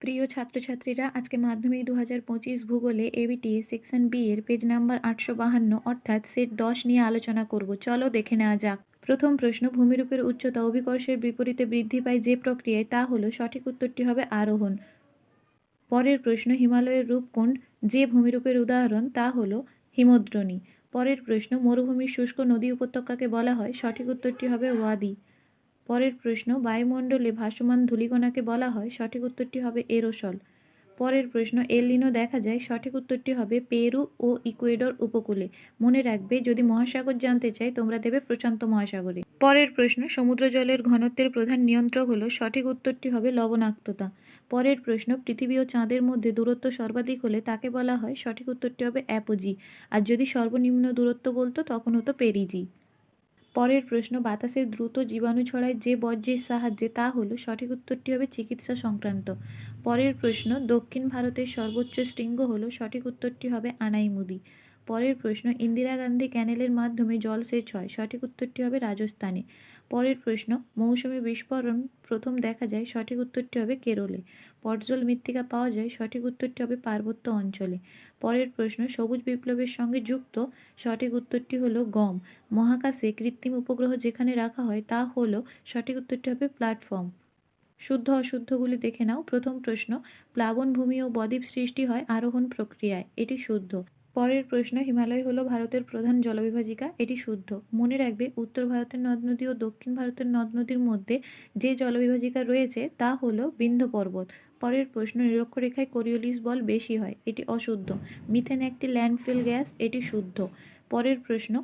প্রিয় ছাত্রছাত্রীরা, আজকে মাধ্যমিক দু হাজার পঁচিশ ভূগোলে এবিটি সেকশন বি এর পেজ নাম্বার আটশো বাহান্ন, অর্থাৎ সেট দশ নিয়ে আলোচনা করব। চলো দেখে নেওয়া যাক। প্রথম প্রশ্ন, ভূমিরূপের উচ্চতা অভিকর্ষের বিপরীতে বৃদ্ধি পায় যে প্রক্রিয়ায়, তা হলো সঠিক উত্তরটি হবে আরোহণ। পরের প্রশ্ন, হিমালয়ের রূপকুণ্ড যে ভূমিরূপের উদাহরণ, তা হলো হিমদ্রণী। পরের প্রশ্ন, মরুভূমির শুষ্ক নদী উপত্যকাকে বলা হয়, সঠিক উত্তরটি হবে ওয়াদি। পরের প্রশ্ন, বায়ুমণ্ডলে ভাসমান ধূলিকণাকে বলা হয়, সঠিক উত্তরটি হবে এরোসল। পরের প্রশ্ন এলিনো দেখা যায়, সঠিক উত্তরটি হবে পেরু ও ইকুয়েডর উপকূলে। মনে রাখবে, যদি মহাসাগর জানতে চাই তোমরা দেবে প্রশান্ত মহাসাগরে। পরের প্রশ্ন সমুদ্র জলের ঘনত্বের প্রধান নিয়ন্ত্রক হলো, সঠিক উত্তরটি হবে লবণাক্ততা। পরের প্রশ্ন, পৃথিবী ও চাঁদের মধ্যে দূরত্ব সর্বাধিক হলে তাকে বলা হয়, সঠিক উত্তরটি হবে অ্যাপোজি। আর যদি সর্বনিম্ন দূরত্ব বলতো তখন হতো পেরিজি। পরের প্রশ্ন, বাতাসের দ্রুত জীবাণু ছড়ায় যে বর্জ্যের সাহায্যে, তা হলো সঠিক উত্তরটি হবে চিকিৎসা সংক্রান্ত। পরের প্রশ্ন, দক্ষিণ ভারতের সর্বোচ্চ শৃঙ্গ হলো, সঠিক উত্তরটি হবে আনাই মুদি পরের প্রশ্ন, ইন্দিরা গান্ধী ক্যানেলের মাধ্যমে জলসেচ হয়, সঠিক উত্তরটি হবে রাজস্থানে। পরের প্রশ্ন, মৌসুমী বিস্ফোরণ প্রথম দেখা যায় সঠিক উত্তরটি হবে কেরলে। পটজল মৃত্তিকা পাওয়া যায় সঠিক উত্তরটি হবে পার্বত্য অঞ্চলে। পরের প্রশ্ন, সবুজ বিপ্লবের সঙ্গে যুক্ত সঠিক উত্তরটি হলো গম। মহাকাশে কৃত্রিম উপগ্রহ যেখানে রাখা হয় তা হলো সঠিক উত্তরটি হবে প্ল্যাটফর্ম। শুদ্ধ অশুদ্ধগুলি দেখে নাও। প্রথম প্রশ্ন, প্লাবনভূমি ও বদ্বীপ সৃষ্টি হয় আরোহণ প্রক্রিয়ায়। এটি শুদ্ধ। পরের প্রশ্ন, হিমালয় হলো ভারতের প্রধান জলবিভাজিকা, এটি শুদ্ধ। মনে রাখবে, উত্তর ভারতের নদ নদী ও দক্ষিণ ভারতের নদ নদীর মধ্যে যে জলবিভাজিকা রয়েছে, তা হলো বিন্ধ পর্বত। পরের প্রশ্ন, নিরক্ষরেখায় কোরিওলিস বল বেশি হয়, এটি অশুদ্ধ। মিথেন একটি ল্যান্ডফিল গ্যাস, এটি শুদ্ধ। পরের প্রশ্ন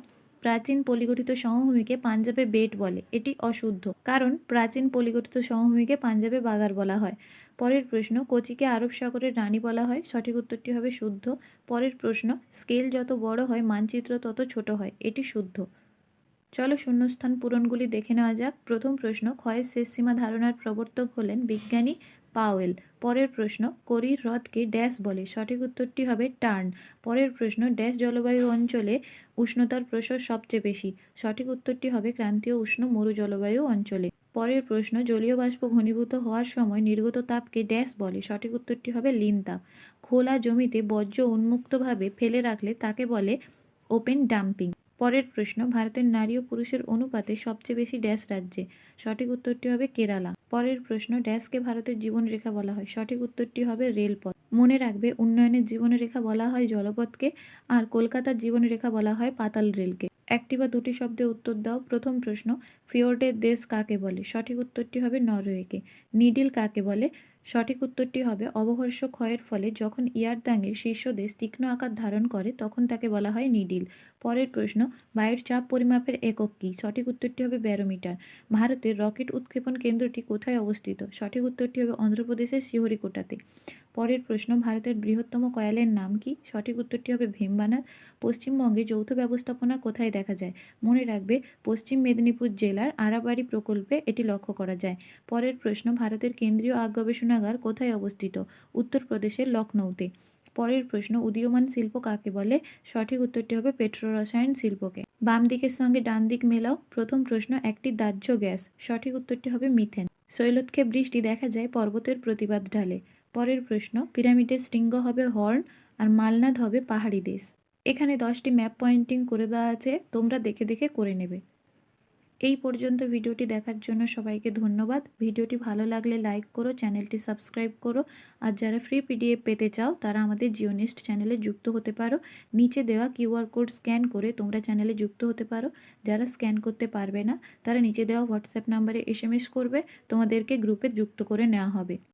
প্রাচীন পলিগঠিত সমভূমিকে পাঞ্জাবে বেট বলে। এটি অশুদ্ধ, কারণ প্রাচীন পলিগঠিত সমভূমিকে পাঞ্জাবে বাগার বলা হয়। পরের প্রশ্ন, কোচিকে আরব সাগরের রানী বলা হয়। সঠিক উত্তরটি হবে শুদ্ধ। পরের প্রশ্ন, স্কেল যত বড় হয়, মানচিত্র তত ছোট হয়। এটি শুদ্ধ। চলো শূন্যস্থান পূরণগুলি দেখে নেওয়া যাক। প্রথম প্রশ্ন ক্ষয়ের শেষ সীমা ধারণার প্রবর্তক হলেন বিজ্ঞানী পাওয়েল। পরের প্রশ্ন, করির হ্রদকে ড্যাশ বলে। সঠিক উত্তরটি হবে টার্ন। পরের প্রশ্ন, ড্যাশ জলবায়ু অঞ্চলে উষ্ণতার প্রসার সবচেয়ে বেশি। সঠিক উত্তরটি হবে ক্রান্তীয় উষ্ণ মরু জলবায়ু অঞ্চলে। পরের প্রশ্ন, জলীয় বাষ্প ঘনীভূত হওয়ার সময় নির্গত তাপকে ড্যাশ বলে। সঠিক উত্তরটি হবে লিন তাপ। খোলা জমিতে বর্জ্য উন্মুক্তভাবে ফেলে রাখলে তাকে বলে ওপেন ডাম্পিং। পরের প্রশ্ন, ভারতের নারী ও পুরুষের অনুপাতে সবচেয়ে বেশি ড্যাশ রাজ্যে। সঠিক উত্তরটি হবে কেরালা। পরের প্রশ্ন, ড্যাশকে ভারতের জীবনরেখা বলা হয়। সঠিক উত্তরটি হবে রেলপথ। মনে রাখবে, উন্নয়নের জীবনরেখা বলা হয় জলপথকে আর কলকাতার জীবনরেখা বলা হয় পাতাল রেলকে। একটি বা দুটি শব্দে উত্তর দাও। প্রথম প্রশ্ন ফিওর্ডের দেশ কাকে বলে? সঠিক উত্তরটি হবে নরওয়েকে। নিডিল কাকে বলে? সঠিক উত্তরটি হবে অবঘর্ষ ক্ষয়ের ফলে যখন ইয়ারদাঙের শীর্ষদেশ তীক্ষ্ণ আকার ধারণ করে, তখন তাকে বলা হয় নিডিল। পরের প্রশ্ন, বায়ুর চাপ পরিমাপের একক কী? সঠিক উত্তরটি হবে ব্যারোমিটার। ভারতের রকেট উৎক্ষেপণ কেন্দ্রটি কোথায় অবস্থিত? সঠিক উত্তরটি হবে অন্ধ্রপ্রদেশের শ্রীহরিকোটাতে পরের প্রশ্ন, ভারতের বৃহত্তম কয়ালের নাম কি? সঠিক উত্তরটি হবে ভীমবানাথ। পশ্চিমবঙ্গে যৌথ ব্যবস্থাপনা কোথায় দেখা যায়? মনে রাখবে, পশ্চিম মেদিনীপুর জেলার আড়াবাড়ি প্রকল্পে এটি লক্ষ্য করা যায়। পরের প্রশ্ন, ভারতের কেন্দ্রীয় আগ গবেষণাগার কোথায় অবস্থিত? উত্তরপ্রদেশের লখনৌতে। পরের প্রশ্ন, উদীয়মান শিল্প কাকে বলে? সঠিক উত্তরটি হবে পেট্রোরসায়ন শিল্পকে। বাম দিকের সঙ্গে ডান দিক মেলাও। প্রথম প্রশ্ন, একটি দাহ্য গ্যাস। সঠিক উত্তরটি হবে মিথেন। শৈলতক্ষে বৃষ্টি দেখা যায় পর্বতের প্রতিবাদ ঢালে। পরের প্রশ্ন, পিরামিডের শৃঙ্গ হবে হর্ন আর মালনাদ হবে পাহাড়ি দেশ। এখানে দশটি ম্যাপ পয়েন্টিং করে দেওয়া আছে। তোমরা দেখে দেখে করে নেবে। এই পর্যন্ত ভিডিওটি দেখার জন্য সবাইকে ধন্যবাদ। ভিডিওটি ভালো লাগলে লাইক করো, চ্যানেলটি সাবস্ক্রাইব করো। আর যারা ফ্রি পিডিএফ পেতে চাও, তারা আমাদের জিওনিস্ট চ্যানেলে যুক্ত হতে পারো। নিচে দেওয়া কিউআর কোড স্ক্যান করে তোমরা চ্যানেলে যুক্ত হতে পারো। যারা স্ক্যান করতে পারবে না, তারা নিচে দেওয়া হোয়াটসঅ্যাপ নাম্বারে এস করবে। তোমাদেরকে গ্রুপে যুক্ত করে নেওয়া হবে।